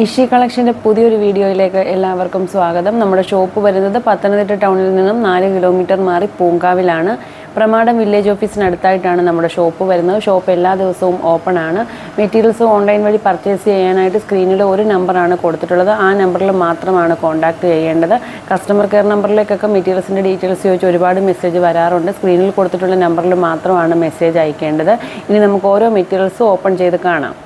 ഇഷി കളക്ഷന്റെ പുതിയൊരു വീഡിയോയിലേക്ക് എല്ലാവർക്കും സ്വാഗതം. നമ്മുടെ ഷോപ്പ് വരുന്നത് പത്തനംതിട്ട ടൗണിൽ നിന്നും നാല് കിലോമീറ്റർ മാറി പൂങ്കാവിലാണ്. പ്രമാടം വില്ലേജ് ഓഫീസിനടുത്തായിട്ടാണ് നമ്മുടെ ഷോപ്പ് വരുന്നത്. ഷോപ്പ് എല്ലാ ദിവസവും ഓപ്പൺ ആണ്. മെറ്റീരിയൽസ് ഓൺലൈൻ വഴി പർച്ചേസ് ചെയ്യാനായിട്ട് സ്ക്രീനിൽ ഒരു നമ്പറാണ് കൊടുത്തിട്ടുള്ളത്. ആ നമ്പറിൽ മാത്രമാണ് കോൺടാക്ട് ചെയ്യേണ്ടത്. കസ്റ്റമർ കെയർ നമ്പറിലേക്കൊക്കെ മെറ്റീരിയൽസിന്റെ ഡീറ്റെയിൽസ് ചോദിച്ച് ഒരുപാട് മെസ്സേജ് വരാറുണ്ട്. സ്ക്രീനിൽ കൊടുത്തിട്ടുള്ള നമ്പറിൽ മാത്രമാണ് മെസ്സേജ് അയക്കേണ്ടത്. ഇനി നമുക്ക് ഓരോ മെറ്റീരിയൽസും ഓപ്പൺ ചെയ്ത് കാണാം.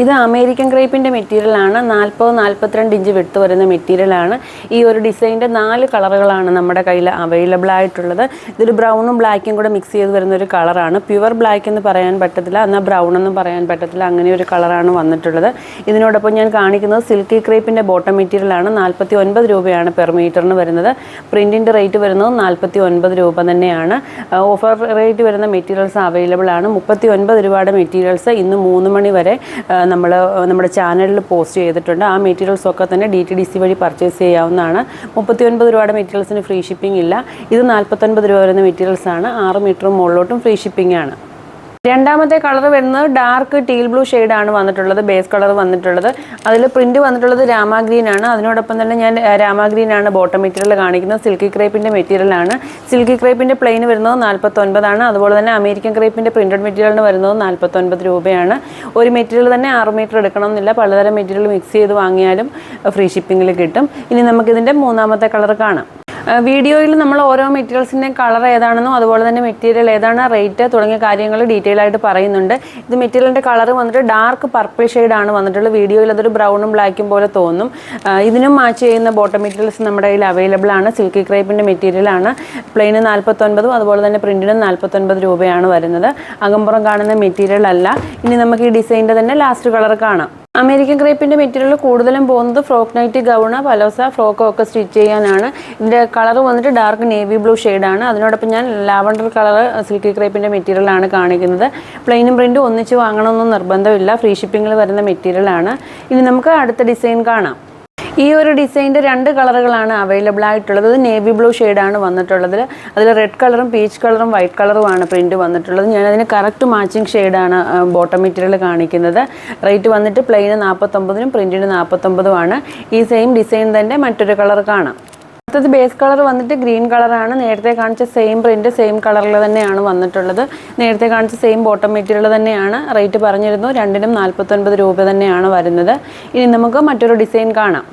ഇത് അമേരിക്കൻ ക്രേപ്പിന്റെ മെറ്റീരിയലാണ് നാൽപ്പത് നാൽപ്പത്തിരണ്ട് ഇഞ്ച് വിട്ട് വരുന്ന മെറ്റീരിയലാണ് ഈ ഒരു ഡിസൈന്റെ നാല് കളറുകളാണ് നമ്മുടെ കയ്യിൽ അവൈലബിൾ ആയിട്ടുള്ളത്. ഇതൊരു ബ്രൗണും ബ്ലാക്കും കൂടെ മിക്സ് ചെയ്ത് വരുന്ന ഒരു കളറാണ് പ്യുവർ ബ്ലാക്ക് എന്ന് പറയാൻ പറ്റത്തില്ല. എന്നാൽ ബ്രൗൺ എന്ന് പറയാൻ പറ്റത്തില്ല. അങ്ങനെ ഒരു കളറാണ് വന്നിട്ടുള്ളത്. ഇതിനോടൊപ്പം ഞാൻ കാണിക്കുന്നത് സിൽക്കി ക്രേപ്പിന്റെ ബോട്ടം മെറ്റീരിയലാണ് നാൽപ്പത്തി ഒൻപത് രൂപയാണ് പെർ മീറ്ററിന് വരുന്നത്. പ്രിന്റിന്റെ റേറ്റ് വരുന്നത് നാൽപ്പത്തി ഒൻപത് രൂപ തന്നെയാണ്. ഓഫർ റേറ്റ് വരുന്ന മെറ്റീരിയൽസ് അവൈലബിൾ ആണ്. മുപ്പത്തി ഒൻപത് രൂപയുടെ മെറ്റീരിയൽസ് ഇന്ന് മൂന്ന് മണി വരെ നമ്മൾ നമ്മുടെ ചാനലിൽ പോസ്റ്റ് ചെയ്തിട്ടുണ്ട്. ആ മെറ്റീരിയൽസ് ഒക്കെ തന്നെ ഡി ടി ഡി സി വഴി പർച്ചേസ് ചെയ്യാവുന്നതാണ്. മുപ്പത്തി ഒൻപത് രൂപയുടെ മെറ്റീരിയൽസിന് ഫ്രീ ഷിപ്പിംഗ് ഇല്ല. ഇത് നാൽപ്പത്തൊൻപത് രൂപ വരുന്ന മെറ്റീരിയൽസാണ് ആറ് മീറ്ററും മുകളിലോട്ടും ഫ്രീ ഷിപ്പിംഗ് ആണ്. രണ്ടാമത്തെ കളർ വരുന്നത് ഡാർക്ക് ടീൽ ബ്ലൂ ആണ് വന്നിട്ടുള്ളത് ബേസ് കളർ വന്നിട്ടുള്ളത്. അതിൽ പ്രിന്റ് വന്നിട്ടുള്ളത് രാമ ഗ്രീൻ ആണ്. അതിനോടൊപ്പം തന്നെ ഞാൻ രാമാഗ്രീൻ രാമ ഗ്രീൻ ആണ് ബോട്ടം മെറ്റീരിയൽ കാണിക്കുന്നത്. സിൽക്കി മെറ്റീരിയൽ ആണ്. സിൽക്കി ക്രേപ്പിന്റെ പ്ലെയിൻ വരുന്നത് നാൽപ്പത്തൊൻപതാണ് അതുപോലെ തന്നെ അമേരിക്കൻ ക്രേപ്പിന്റെ പ്രിന്റഡ് മെറ്റീരിയലിന് വരുന്നത് നാൽപ്പത്തൊൻപത് രൂപയാണ്. ഒരു മെറ്റീരിയൽ തന്നെ ആറ് മീറ്റർ എടുക്കണമെന്നില്ല. പലതരം മെറ്റീരിയൽ മിക്സ് ചെയ്ത് വാങ്ങിയാലും ഫ്രീ ഷിപ്പിങ്ങിൽ കിട്ടും. ഇനി നമുക്കിതിന്റെ മൂന്നാമത്തെ കളർ കാണാം. വീഡിയോയിൽ നമ്മൾ ഓരോ മെറ്റീരിയൽസിന്റെയും കളർ ഏതാണെന്നും അതുപോലെ തന്നെ മെറ്റീരിയൽ ഏതാണ് റേറ്റ് തുടങ്ങിയ കാര്യങ്ങൾ ഡീറ്റെയിൽ ആയിട്ട് പറയുന്നുണ്ട്. ഇത് മെറ്റീരിയലിന്റെ കളർ വന്നിട്ട് ഡാർക്ക് പർപ്പിൾ ആണ് വന്നിട്ടുള്ളത്. വീഡിയോയിൽ അതൊരു ബ്രൗണും ബ്ലാക്കും പോലെ തോന്നും. ഇതിനും മാച്ച് ചെയ്യുന്ന ബോട്ടം മെറ്റീരിയൽസ് നമ്മുടെ കയ്യിൽ അവൈലബിൾ ആണ്. സിൽക്കി ക്രേപ്പിന്റെ മെറ്റീരിയലാണ് പ്ലെയിന് നാൽപ്പത്തൊൻപതും അതുപോലെ തന്നെ പ്രിന്റിനും നാൽപ്പത്തൊൻപത് രൂപയാണ് വരുന്നത്. അകമ്പുറം കാണുന്ന മെറ്റീരിയൽ അല്ല. ഇനി നമുക്ക് ഈ ഡിസൈനിന്റെ തന്നെ ലാസ്റ്റ് കളർ കാണാം. അമേരിക്കൻ ക്രേപ്പിന്റെ മെറ്റീരിയൽ കൂടുതലും പോകുന്നത് ഫ്രോക്ക് നൈറ്റ് ഗൗണ് പലോസ ഫ്രോക്കോ ഒക്കെ സ്റ്റിച്ച് ചെയ്യാനാണ്. ഇതിന്റെ കളർ വന്നിട്ട് ഡാർക്ക് നേവി ബ്ലൂ ഷെയ്ഡാണ്. അതിനോടൊപ്പം ഞാൻ ലാവണ്ടർ കളർ സിൽക്കി ക്രേപ്പിന്റെ മെറ്റീരിയലാണ് കാണിക്കുന്നത്. പ്ലെയിനും പ്രിന്റും ഒന്നിച്ച് വാങ്ങണമെന്നും നിർബന്ധമില്ല. ഫ്രീ ഷിപ്പിങ്ങിൽ വരുന്ന മെറ്റീരിയലാണ് ഇനി നമുക്ക് അടുത്ത ഡിസൈൻ കാണാം. ഈ ഒരു ഡിസൈന്റെ രണ്ട് കളറുകളാണ് അവൈലബിൾ ആയിട്ടുള്ളത്. നേവി ബ്ലൂ ഷെയ്ഡാണ് വന്നിട്ടുള്ളത്. അതിൽ റെഡ് കളറും പീച്ച് കളറും വൈറ്റ് കളറുമാണ് പ്രിന്റ് വന്നിട്ടുള്ളത്. ഞാനതിന് കറക്റ്റ് മാച്ചിങ് ഷെയ്ഡാണ് ബോട്ടം മെറ്റീരിയൽ കാണിക്കുന്നത്. റേറ്റ് വന്നിട്ട് പ്ലെയിന് നാൽപ്പത്തൊമ്പതിനും പ്രിന്റിന് നാൽപ്പത്തൊമ്പതുമാണ് ഈ സെയിം ഡിസൈൻ തന്നെ മറ്റൊരു കളർ കാണാം. അടുത്തത് ബേസ് കളർ വന്നിട്ട് ഗ്രീൻ കളറാണ്. നേരത്തെ കാണിച്ച സെയിം പ്രിന്റ് സെയിം കളറിൽ തന്നെയാണ് വന്നിട്ടുള്ളത്. നേരത്തെ കാണിച്ച സെയിം ബോട്ടം മെറ്റീരിയൽ തന്നെയാണ്. റേറ്റ് പറഞ്ഞിരുന്നു രണ്ടിനും നാൽപ്പത്തൊൻപത് രൂപ തന്നെയാണ് വരുന്നത്. ഇനി നമുക്ക് മറ്റൊരു ഡിസൈൻ കാണാം.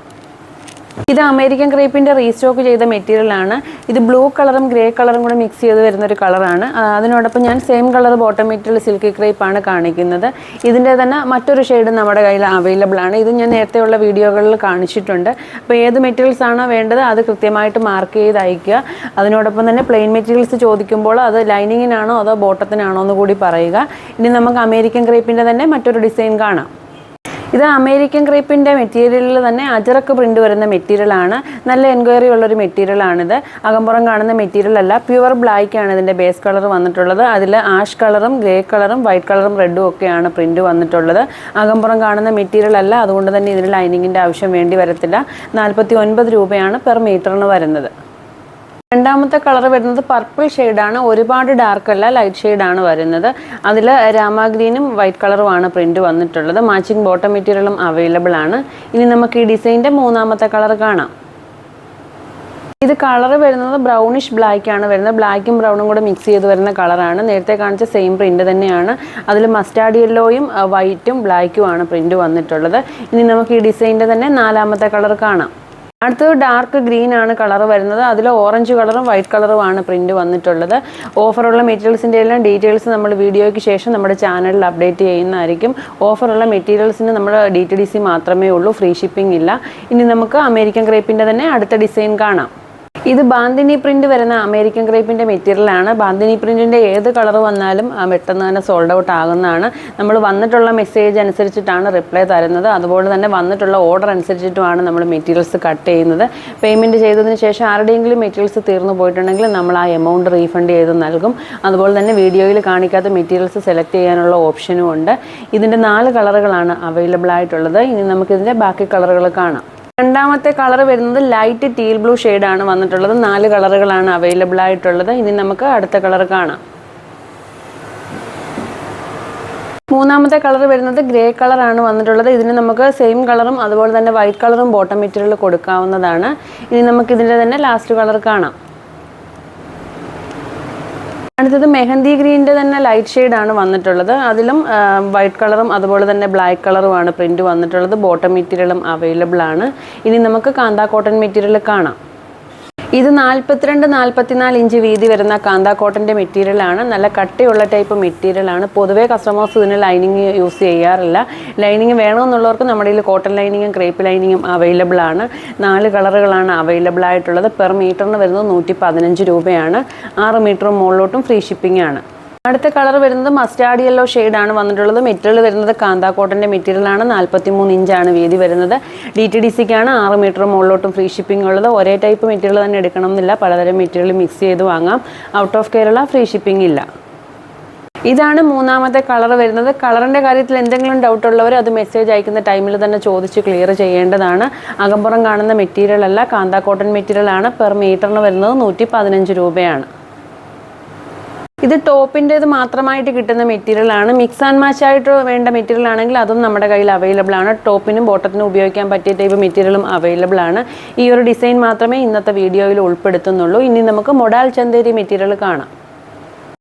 ഇത് അമേരിക്കൻ ക്രേപ്പിന്റെ റീസ്റ്റോക്ക് ചെയ്ത മെറ്റീരിയലാണ് ഇത് ബ്ലൂ കളറും ഗ്രേ കളറും കൂടെ മിക്സ് ചെയ്ത് വരുന്ന ഒരു കളറാണ് അതിനോടൊപ്പം ഞാൻ same colour bottom material silky ആണ് കാണിക്കുന്നത്. ഇതിന്റെ തന്നെ മറ്റൊരു ഷെയ്ഡ് നമ്മുടെ കയ്യിൽ അവൈലബിൾ ആണ്. ഇത് ഞാൻ നേരത്തെയുള്ള വീഡിയോകളിൽ കാണിച്ചിട്ടുണ്ട്. അപ്പോൾ ഏത് മെറ്റീരിയൽസ് ആണോ വേണ്ടത് അത് കൃത്യമായിട്ട് മാർക്ക് ചെയ്ത് അയക്കുക അതിനോടൊപ്പം തന്നെ പ്ലെയിൻ മെറ്റീരിയൽസ് ചോദിക്കുമ്പോൾ അത് ലൈനിങ്ങിനാണോ അതോ ബോട്ടത്തിനാണോ എന്ന് കൂടി പറയുക. ഇനി നമുക്ക് അമേരിക്കൻ ക്രേപ്പിന്റെ തന്നെ മറ്റൊരു ഡിസൈൻ കാണാം. ഇത് അമേരിക്കൻ ക്രേപ്പിന്റെ മെറ്റീരിയലിൽ തന്നെ അജറക്ക് പ്രിന്റ് വരുന്ന മെറ്റീരിയലാണ് നല്ല എൻക്വയറി ഉള്ളൊരു മെറ്റീരിയലാണിത് അകമ്പുറം കാണുന്ന മെറ്റീരിയൽ അല്ല പ്യുവർ ബ്ലാക്ക് ആണ് ഇതിന്റെ ബേസ് കളർ വന്നിട്ടുള്ളത്. അതിൽ ആഷ് കളറും ഗ്രേ കളറും വൈറ്റ് കളറും റെഡും ഒക്കെയാണ് പ്രിന്റ് വന്നിട്ടുള്ളത്. അകമ്പുറം കാണുന്ന മെറ്റീരിയൽ അല്ല അതുകൊണ്ട് തന്നെ ഇതിന് ലൈനിങ്ങിന്റെ ആവശ്യം വേണ്ടി വരത്തില്ല. നാൽപ്പത്തി ഒൻപത് രൂപയാണ് പെർ മീറ്ററിന് വരുന്നത്. രണ്ടാമത്തെ കളർ വരുന്നത് പർപ്പിൾ ഷെയ്ഡാണ് ഒരുപാട് ഡാർക്ക് അല്ല ലൈറ്റ് ഷെയ്ഡാണ് വരുന്നത്. അതിൽ രാമ ഗ്രീനും വൈറ്റ് കളറുമാണ് പ്രിന്റ് വന്നിട്ടുള്ളത്. മാച്ചിങ് ബോട്ടം മെറ്റീരിയലും അവൈലബിൾ ആണ്. ഇനി നമുക്ക് ഈ ഡിസൈന്റെ മൂന്നാമത്തെ കളർ കാണാം. ഇത് കളർ വരുന്നത് ബ്രൗണിഷ് ബ്ലാക്ക് ആണ് വരുന്നത്. ബ്ലാക്കും ബ്രൗണും കൂടെ മിക്സ് ചെയ്ത് വരുന്ന കളറാണ് നേരത്തെ കാണിച്ച സെയിം പ്രിന്റ് തന്നെയാണ്. അതിൽ മസ്റ്റാർഡ് യെല്ലോയും വൈറ്റും ബ്ലാക്കും ആണ് പ്രിന്റ് വന്നിട്ടുള്ളത്. ഇനി നമുക്ക് ഈ ഡിസൈന്റെ തന്നെ നാലാമത്തെ കളർ കാണാം. അടുത്തത് ഡാർക്ക് ഗ്രീൻ ആണ് കളർ വരുന്നത്. അതിൽ ഓറഞ്ച് കളറും വൈറ്റ് കളറുമാണ് പ്രിന്റ് വന്നിട്ടുള്ളത്. ഓഫറുള്ള മെറ്റീരിയൽസിന്റെ എല്ലാം ഡീറ്റെയിൽസ് നമ്മൾ വീഡിയോയ്ക്ക് ശേഷം നമ്മുടെ ചാനലിൽ അപ്ഡേറ്റ് ചെയ്യുന്നതായിരിക്കും. ഓഫറുള്ള മെറ്റീരിയൽസിന് നമ്മൾ ഡി മാത്രമേ ഉള്ളൂ ഫ്രീ ഷിപ്പിംഗ് ഇല്ല. ഇനി നമുക്ക് അമേരിക്കൻ ക്രേപ്പിന്റെ തന്നെ അടുത്ത ഡിസൈൻ കാണാം. ഇത് ബാന്തിനി പ്രിന്റ് വരുന്ന അമേരിക്കൻ ക്രേപ്പിന്റെ മെറ്റീരിയലാണ്. ബാന്തിനി പ്രിന്റിന്റെ ഏത് കളർ വന്നാലും പെട്ടെന്ന് തന്നെ സോൾഡ് ഔട്ട് ആകുന്നതാണ്. നമ്മൾ വന്നിട്ടുള്ള മെസ്സേജ് അനുസരിച്ചിട്ടാണ് റിപ്ലൈ തരുന്നത്. അതുപോലെ തന്നെ വന്നിട്ടുള്ള ഓർഡർ അനുസരിച്ചിട്ടുമാണ് നമ്മൾ മെറ്റീരിയൽസ് കട്ട് ചെയ്യുന്നത്. പേയ്മെന്റ് ചെയ്തതിന് ശേഷം ആരുടെയെങ്കിലും മെറ്റീരിയൽസ് തീർന്നു പോയിട്ടുണ്ടെങ്കിൽ നമ്മൾ ആ എമൗണ്ട് റീഫണ്ട് ചെയ്ത് നൽകും. അതുപോലെ തന്നെ വീഡിയോയിൽ കാണിക്കാത്ത മെറ്റീരിയൽസ് സെലക്ട് ചെയ്യാനുള്ള ഓപ്ഷനും ഉണ്ട്. ഇതിന്റെ നാല് കളറുകളാണ് അവൈലബിൾ ആയിട്ടുള്ളത്. ഇനി നമുക്കിതിന്റെ ബാക്കി കളറുകൾ കാണാം. രണ്ടാമത്തെ കളർ വരുന്നത് ലൈറ്റ് ടീൽ ബ്ലൂ ആണ് വന്നിട്ടുള്ളത്. നാല് കളറുകളാണ് അവൈലബിൾ ആയിട്ടുള്ളത്. ഇനി നമുക്ക് അടുത്ത കളർ കാണാം. മൂന്നാമത്തെ കളർ വരുന്നത് ഗ്രേ കളറാണ് വന്നിട്ടുള്ളത്. ഇതിന് നമുക്ക് സെയിം കളറും അതുപോലെ തന്നെ വൈറ്റ് കളറും ബോട്ടം മെറ്റീരിയൽ കൊടുക്കാവുന്നതാണ്. ഇനി നമുക്ക് ഇതിന്റെ തന്നെ ലാസ്റ്റ് കളർ കാണാം. അടുത്തത് മെഹന്തി ഗ്രീനിന്റെ തന്നെ ലൈറ്റ് ഷെയ്ഡാണ് വന്നിട്ടുള്ളത്. അതിലും വൈറ്റ് കളറും അതുപോലെ തന്നെ ബ്ലാക്ക് കളറുമാണ് പ്രിന്റ് വന്നിട്ടുള്ളത്. ബോട്ടം മെറ്റീരിയലും അവൈലബിൾ ആണ്. ഇനി നമുക്ക് കാന്താ കോട്ടൺ മെറ്റീരിയൽ കാണാം. ഇത് നാൽപ്പത്തിരണ്ട് നാൽപ്പത്തിനാല് ഇഞ്ച് വീതി വരുന്ന കാന്ത കോട്ടന്റെ മെറ്റീരിയലാണ് നല്ല കട്ടിയുള്ള ടൈപ്പ് മെറ്റീരിയലാണ് പൊതുവേ കസ്റ്റമേഴ്സ് ഇതിന് ലൈനിങ് യൂസ് ചെയ്യാറില്ല. ലൈനിങ് വേണമെന്നുള്ളവർക്ക് നമ്മുടെ കയ്യിൽ കോട്ടൺ ലൈനിങ്ങും ക്രേപ്പ് ലൈനിങ്ങും അവൈലബിൾ ആണ്. നാല് കളറുകളാണ് അവൈലബിൾ ആയിട്ടുള്ളത്. പെർ മീറ്ററിന് വരുന്നത് നൂറ്റി പതിനഞ്ച് രൂപയാണ്. ആറ് മീറ്ററും മുകളിലോട്ടും ഫ്രീ ഷിപ്പിംഗ് ആണ്. അടുത്ത കളർ വരുന്നത് മസ്റ്റാർഡ് യെല്ലോ ആണ് വന്നിട്ടുള്ളത്. മെറ്റീരിയൽ വരുന്നത് കാന്താക്കോട്ടന്റെ കോട്ടന്റെ മെറ്റീരിയലാണ്. നാൽപ്പത്തി മൂന്ന് ഇഞ്ചാണ് വീതി വരുന്നത്. ഡി ടി ഡി സിക്കാണ് ആറ് മീറ്റർ മുകളിലോട്ടും ഫ്രീ ഷിപ്പിംഗ് ഉള്ളത്. ഒരേ ടൈപ്പ് മെറ്റീരിയൽ തന്നെ എടുക്കണം എന്നില്ല പലതരം മെറ്റീരിയൽ മിക്സ് ചെയ്ത് വാങ്ങാം. Out of Kerala free shipping ഇല്ല. ഇതാണ് മൂന്നാമത്തെ കളർ വരുന്നത്. കളറിന്റെ കാര്യത്തിൽ എന്തെങ്കിലും ഡൗട്ട് ഉള്ളവർ അത് മെസ്സേജ് അയക്കുന്ന ടൈമിൽ തന്നെ ചോദിച്ച് ക്ലിയർ ചെയ്യേണ്ടതാണ്. അകമ്പുറം കാണുന്ന മെറ്റീരിയൽ അല്ല. കാന്ത കോട്ടൺ മെറ്റീരിയൽ ആണ്. പെർ മീറ്ററിന് വരുന്നത് നൂറ്റി പതിനഞ്ച് രൂപയാണ്. ഇത് ടോപ്പിന്റേത് മാത്രമായിട്ട് കിട്ടുന്ന മെറ്റീരിയൽ ആണ്. മിക്സ് ആൻഡ് മാച്ച് ആയിട്ട് വേണ്ട മെറ്റീരിയൽ ആണെങ്കിൽ അതും നമ്മുടെ കയ്യിൽ അവൈലബിൾ ആണ്. ടോപ്പിനും ബോട്ടത്തിനും ഉപയോഗിക്കാൻ പറ്റിയ ടൈപ്പ് മെറ്റീരിയലും അവൈലബിൾ ആണ്. ഈ ഒരു ഡിസൈൻ മാത്രമേ ഇന്നത്തെ വീഡിയോയിൽ ഉൾപ്പെടുത്തുന്നുള്ളൂ. ഇനി നമുക്ക് മൊഡാൽ ചന്തേരി മെറ്റീരിയൽ കാണാം.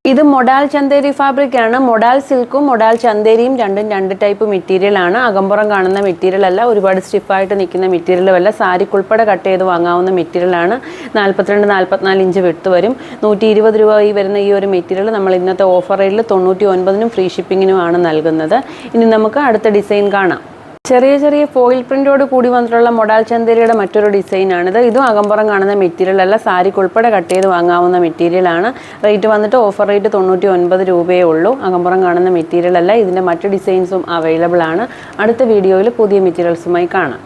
ഇത് മൊഡാൽ ചന്തേരി ഫാബ്രിക് ആണ് മൊഡാൽ സിൽക്കും മൊഡാൽ ചന്തേരിയും രണ്ടും രണ്ട് ടൈപ്പ് മെറ്റീരിയൽ ആണ്. അകമ്പുറം കാണുന്ന മെറ്റീരിയൽ അല്ല ഒരുപാട് സ്റ്റിഫായിട്ട് നിൽക്കുന്ന മെറ്റീരിയലും അല്ല. സാരിക്കുൾപ്പെടെ കട്ട് ചെയ്ത് വാങ്ങാവുന്ന മെറ്റീരിയൽ ആണ്. നാൽപ്പത്തിരണ്ട് നാൽപ്പത്തിനാല് ഇഞ്ച് വിട്ട് വരും. നൂറ്റി ഇരുപത് രൂപ ഈ വരുന്ന ഈ ഒരു മെറ്റീരിയൽ നമ്മൾ ഇന്നത്തെ ഓഫർ റേറ്റിൽ തൊണ്ണൂറ്റി ഒൻപതിനും ഫ്രീ ഷിപ്പിങ്ങിനുമാണ് നൽകുന്നത്. ഇനി നമുക്ക് അടുത്ത ഡിസൈൻ കാണാം. ചെറിയ ചെറിയ ഫോയിൽ പ്രിന്റോട് കൂടി വന്നിട്ടുള്ള മൊഡാൽ ചന്തേരിയുടെ മറ്റൊരു ഡിസൈനാണിത് ഇതും അകമ്പുറം കാണുന്ന മെറ്റീരിയൽ അല്ല. സാരിക്ക് ഉൾപ്പെടെ കട്ട് ചെയ്ത് വാങ്ങാവുന്ന മെറ്റീരിയലാണ് റേറ്റ് വന്നിട്ട് ഓഫർ റേറ്റ് തൊണ്ണൂറ്റി ഒൻപത് രൂപയേ ഉള്ളൂ. അകമ്പുറം കാണുന്ന മെറ്റീരിയൽ അല്ല. ഇതിന്റെ മറ്റു ഡിസൈൻസും അവൈലബിൾ ആണ്. അടുത്ത വീഡിയോയിൽ പുതിയ മെറ്റീരിയൽസുമായി കാണാം.